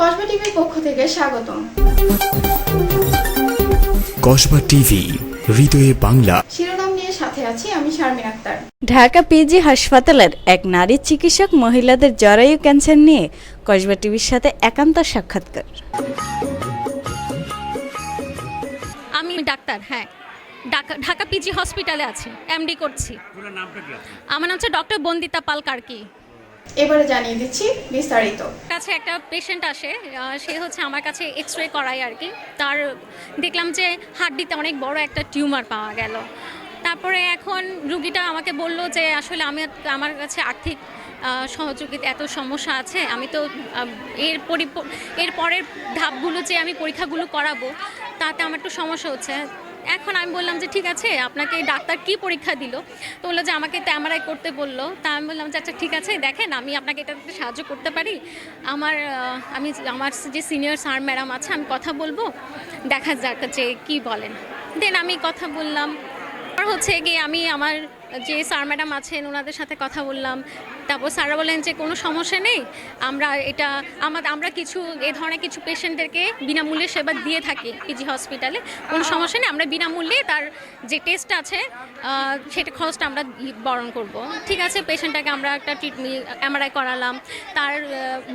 কসবা টিভির পক্ষ থেকে স্বাগতম। কসবা টিভি হৃদয়ে বাংলা। শিরোনাম নিয়ে সাথে আছি আমি শারমিন আক্তার। ঢাকা পিজি হাসপাতালের এক নারী চিকিৎসক মহিলাদের জরায়ু ক্যান্সার নিয়ে কসবা টিভির সাথে একান্ত সাক্ষাৎকার। আমি ডাক্তার হ্যাঁ। ঢাকা ঢাকা পিজি হসপিটালে আছি এমডি করছি। আমার নাম হচ্ছে ডক্টর বন্দিতা পাল কার্কি এবারে জানিয়ে দিচ্ছি বিস্তারিত। কাছে একটা পেশেন্ট আসে সে হচ্ছে আমার কাছে এক্স রে করায় আর কি। তার দেখলাম যে হাড্ডিতে অনেক বড় একটা টিউমার পাওয়া গেল। তারপরে এখন রুগীটা আমাকে বলল যে, আসলে আমি আমার কাছে আর্থিক সহযোগিতা, এত সমস্যা আছে, আমি তো এর পরিপ, এর পরের ধাপগুলো যে আমি পরীক্ষাগুলো করাবো, তাতে আমার একটু সমস্যা হচ্ছে। এখন আমি বললাম যে, ঠিক আছে, আপনাকে ডাক্তার কি পরীক্ষা দিল? তো বলল যে, আমাকে তো করতে বলল। তা আমি বললাম যে আচ্ছা ঠিক আছে, দেখেন, আমি আপনাকে এটাতে সাহায্য করতে পারি। আমার আমি আমার যে সিনিয়র স্যার ম্যাডাম আছে, আমি কথা বলব, দেখা যাক যে কী বলেন। দেন আমি কথা বললাম। হচ্ছে গিয়ে আমি আমার যে স্যার ম্যাডাম আছেন ওনাদের সাথে কথা বললাম। তারপর স্যাররা বলেন যে কোনো সমস্যা নেই। আমরা এটা আমাদের আমরা কিছু এ ধরনের কিছু পেশেন্টদেরকে বিনামূল্যে সেবা দিয়ে থাকি পিজি হসপিটালে। কোনো সমস্যা নেই আমরা বিনামূল্যে তার যে টেস্ট আছে সেটা খরচটা আমরা বরণ করব। ঠিক আছে পেশেন্টটাকে আমরা একটা ট্রিটমেন্ট এমআরআই করালাম। তার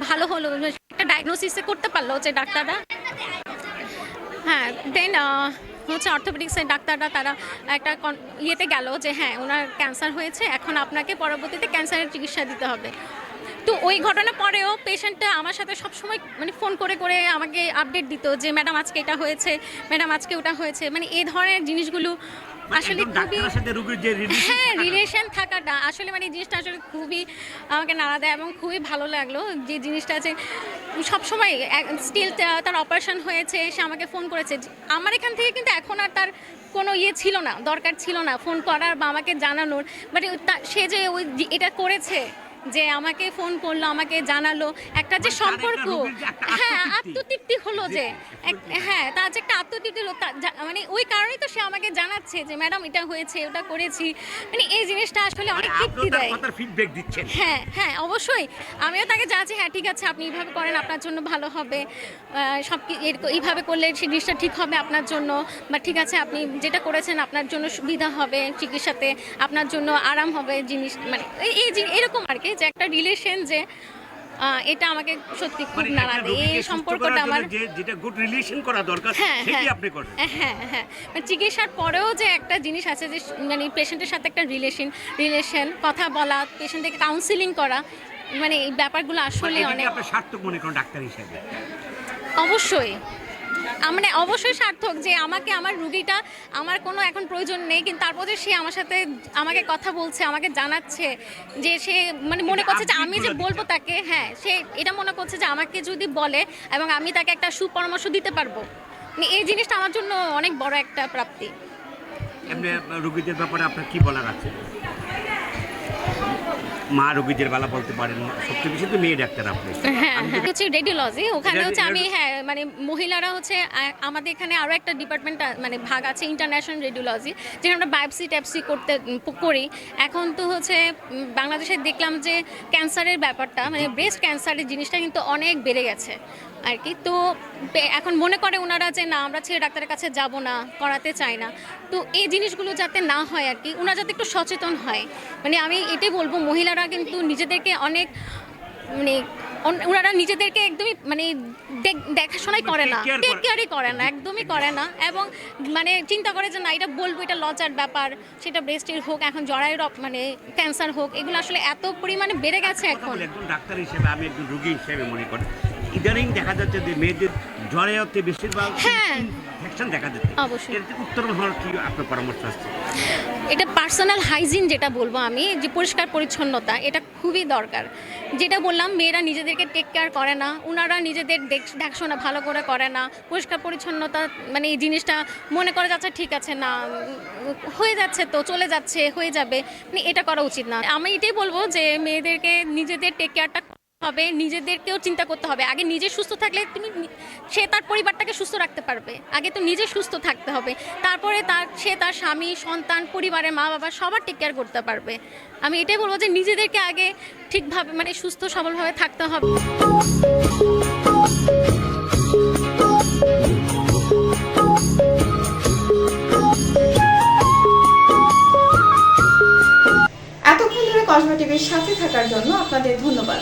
ভালো হলো একটা ডায়াগনোসিসে করতে পারল যে ডাক্তাররা। হ্যাঁ দেন হচ্ছে অর্থোপেডিক্সের ডাক্তাররা তারা একটা ইয়েতে গেল যে হ্যাঁ ওনার ক্যান্সার হয়েছে এখন আপনাকে পরবর্তীতে ক্যান্সারের চিকিৎসা দিতে হবে। তো ওই ঘটনার পরেও পেশেন্টটা আমার সাথে সবসময় মানে ফোন করে করে আমাকে আপডেট দিত যে ম্যাডাম আজকে এটা হয়েছে ম্যাডাম আজকে ওটা হয়েছে। মানে এই ধরনের জিনিসগুলো আসলে একদম খুবই হ্যাঁ রিলেশন থাকাটা আসলে মানে এই জিনিসটা আসলে খুবই আমাকে নাড়া দেয় এবং খুবই ভালো লাগল যে জিনিসটা যে সবসময় স্টিল তার অপারেশন হয়েছে, সে আমাকে ফোন করেছে। আমার এখান থেকে কিন্তু এখন আর তার কোনো ইয়ে ছিল না, দরকার ছিল না ফোন করার বা আমাকে জানানোর। বাট সে যে ওই এটা করেছে যে আমাকে ফোন করল আমাকে জানালো। একটা যে মানে সম্পর্ক। হ্যাঁ আত্মতৃপ্তি। হলো যে হ্যাঁ তার যে একটা আত্মতৃপ্তি হলো মানে ওই কারণেই তো সে আমাকে জানাচ্ছে যে ম্যাডাম এটা হয়েছে ওটা করেছি। মানে এই জিনিসটা আসলে মানে অনেক তৃপ্তি দেয়। ফিডব্যাক দিচ্ছেন। হ্যাঁ হ্যাঁ অবশ্যই। আমিও তাকে যাচ্ছি হ্যাঁ ঠিক আছে আপনি এইভাবে করেন আপনার জন্য ভালো হবে। সব এইভাবে করলে জিনিসটা ঠিক হবে আপনার জন্য। বা ঠিক আছে আপনি যেটা করেছেন আপনার জন্য সুবিধা হবে চিকিৎসাতে। আপনার জন্য আরাম হবে জিনিস মানে এই- এরকম আর কি। যে একটা রিলেশন যে এটা আমাকে সত্যি খুব মানে নাড়া দেয়। এই সম্পর্কটা আমার যেটা গুড রিলেশন করা দরকার হ্যাঁ সেটি হ্যাঁ। আপনি করেন। হ্যাঁ হ্যাঁ মানে চিকিৎসার পরেও যে একটা জিনিস আছে যে মানে পেশেন্টের সাথে একটা রিলেশন রিলেশন কথা বলা পেশেন্টকে কাউন্সিলিং করা মানে এই ব্যাপারগুলো আসলে অনেক আপনি সার্থক মনে করেন ডাক্তার হিসেবে? অবশ্যই। মানে অবশ্যই সার্থক যে আমাকে আমার রুগীটা আমার কোনো এখন প্রয়োজন নেই কিন্তু তারপর সে আমার সাথে আমাকে কথা বলছে আমাকে জানাচ্ছে যে সে মানে মনে করছে যে আমি যে বলব তাকে হ্যাঁ সে এটা মনে করছে যে আমাকে যদি বলে এবং আমি তাকে একটা সুপরামর্শ দিতে পারব। মানে এই জিনিসটা আমার জন্য অনেক বড় একটা প্রাপ্তি। রোগীদের ব্যাপারে আপনার কি বলার আছে? মা রোগীদের বেলা বলতে পারেন সবচেয়ে বেশি তো মেয়ে ডাক্তার আপনি। হ্যাঁ হচ্ছে রেডিওলজি ওখানে হচ্ছে আমি হ্যাঁ মানে মহিলারা হচ্ছে আমাদের এখানে আরও একটা ডিপার্টমেন্ট মানে ভাগ আছে ইন্টারন্যাশনাল রেডিওলজি যেখানে আমরা বায়োপসি ট্যাপসি করতে করি। এখন তো হচ্ছে বাংলাদেশে দেখলাম যে ক্যান্সারের ব্যাপারটা মানে ব্রেস্ট ক্যান্সারের জিনিসটা কিন্তু অনেক বেড়ে গেছে। আর কি। তো এখন মনে করে ওনারা যে না আমরা ছেলে ডাক্তারের কাছে যাব না করাতে চাই না। তো এই জিনিসগুলো যাতে না হয় আর কি ওনারা যাতে একটু সচেতন হয়। মানে আমি এটাই বলব মহিলারা কিন্তু নিজেদেরকে অনেক মানে ওনারা নিজেদেরকে একদমই মানে দেখ- দেখাশোনাই করে না। টেক কেয়ারই করে। না একদমই করে না। এবং মানে চিন্তা করে যে না এটা বলব এটা লজার ব্যাপার সেটা ব্রেস্টের হোক এখন জরায়ুর মানে ক্যান্সার হোক এগুলো আসলে এত পরিমাণে বেড়ে গেছে এখন। ডাক্তার হিসেবে আমি একজন রোগী হিসেবে মনে করি। ইদানিং দেখা যাচ্ছে যে মেয়েদের জ্বরে হতে বেশিরভাগ হ্যাঁ। ইনফেকশন দেখা যাচ্ছে অবশ্যই। এর থেকে হওয়ার কি আপনার পরামর্শ আছে এটা পার্সোনাল হাইজিন যেটা বলব আমি যে পরিষ্কার পরিচ্ছন্নতা এটা খুবই দরকার যেটা বললাম মেয়েরা নিজেদেরকে টেক কেয়ার করে না ওনারা নিজেদের দেখ- দেখাশোনা ভালো করে করে না পরিষ্কার পরিচ্ছন্নতা মানে এই জিনিসটা মনে করে যাচ্ছে ঠিক আছে না হয়ে যাচ্ছে তো চলে যাচ্ছে হয়ে যাবে মানে এটা করা উচিত না আমি এটাই বলব যে মেয়েদেরকে নিজেদের টেক কেয়ারটা হবে, নিজেদেরকেও চিন্তা করতে হবে। আগে নিজে সুস্থ থাকলে তুমি সে তার পরিবারটাকে সুস্থ রাখতে পারবে। আগে তো নিজে সুস্থ থাকতে হবে। তারপরে তার, সে তার স্বামী, সন্তান, পরিবারের মা বাবা সবার টেক কেয়ার করতে পারবে। আমি এটাই বলব যে নিজেদেরকে আগে ঠিকভাবে মানে সুস্থ সবলভাবে থাকতে হবে। এতক্ষণ সাথে থাকার জন্য আপনাদের ধন্যবাদ।